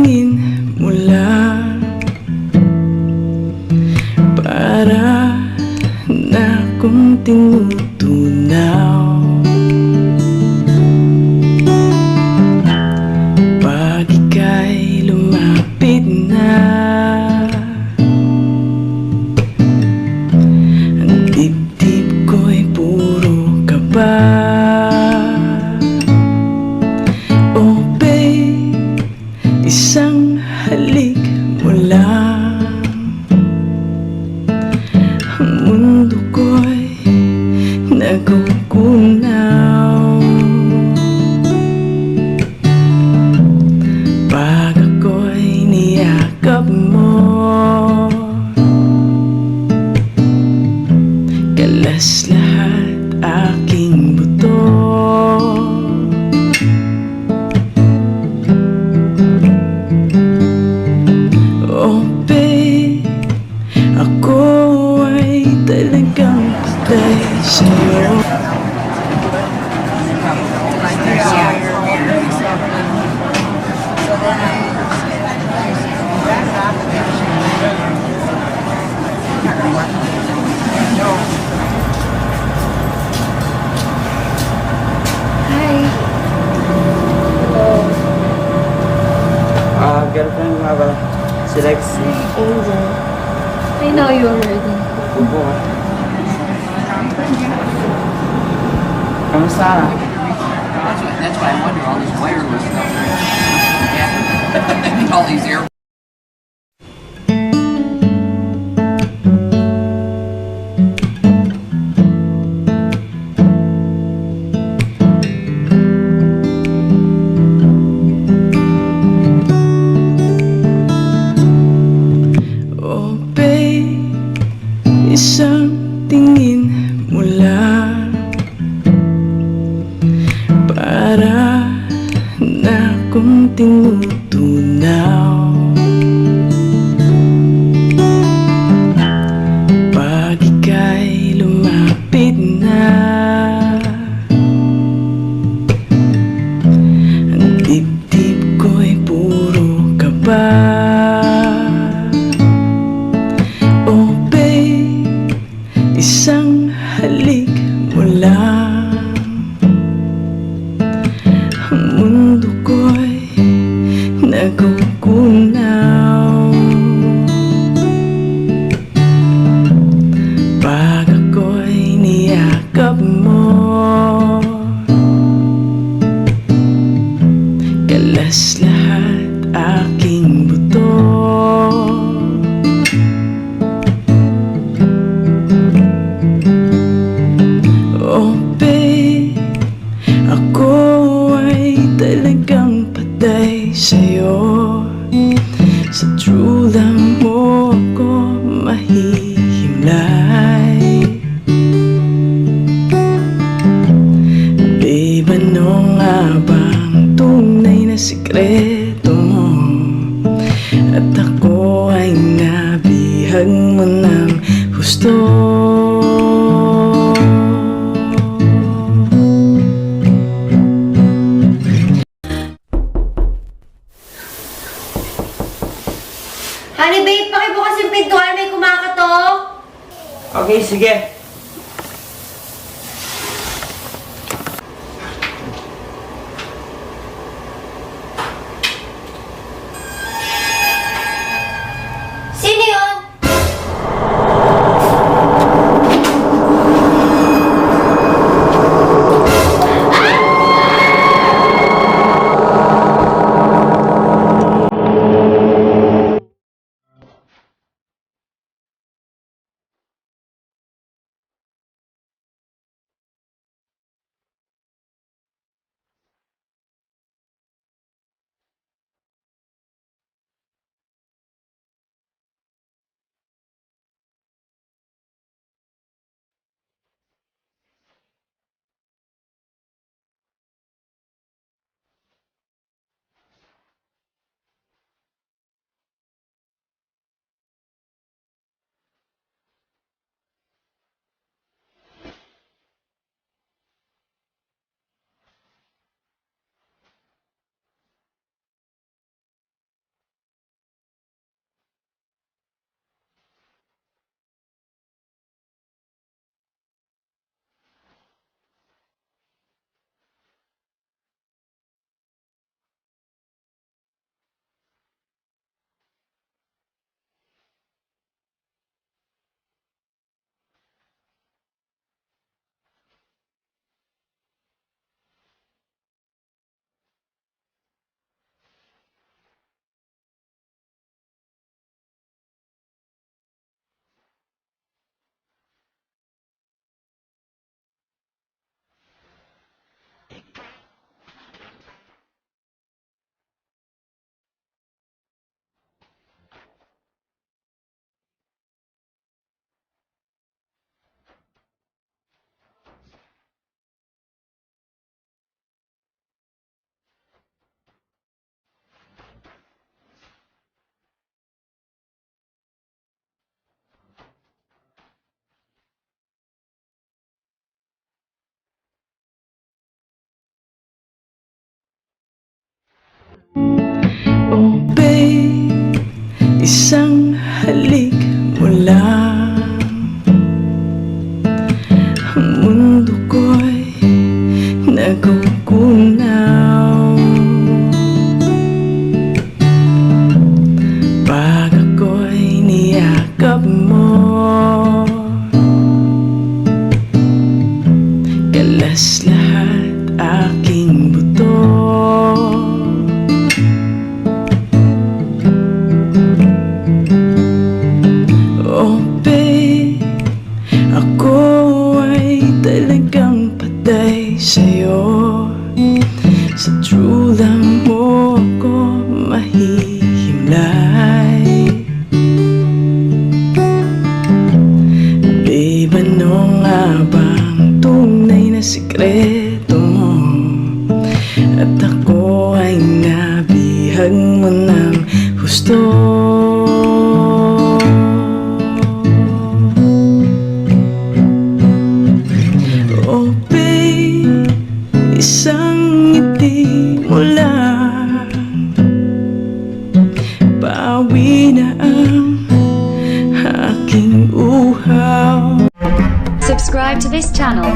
tingin mo lang Para na kung tinutunaw. Pag ika'y lumapit na alam Ang mundo ko'y nagugunaw. Pag ako'y niyakap mo Kalas lahat Kamusta? That's why, I wonder all this wireless stuff. All these air. Kalas lahat aking buto. Oh babe, ako ay talagang patay sa'yo. Sa true lang mo sikreto mo? At ako ay nabihag mo ng gusto Honey babe, pakibukas yung pintuan. May kumakatok. Okay, sige. mundo ko'y nagugunaw Pag ako'y niyakap mo Kalas lahat akin sa'yo. Sa trula mo ako mahihimlay. Diba Di ba nung abang tunay na sikreto mo? At ako lang Bawi na ang aking uhaw. Subscribe to this channel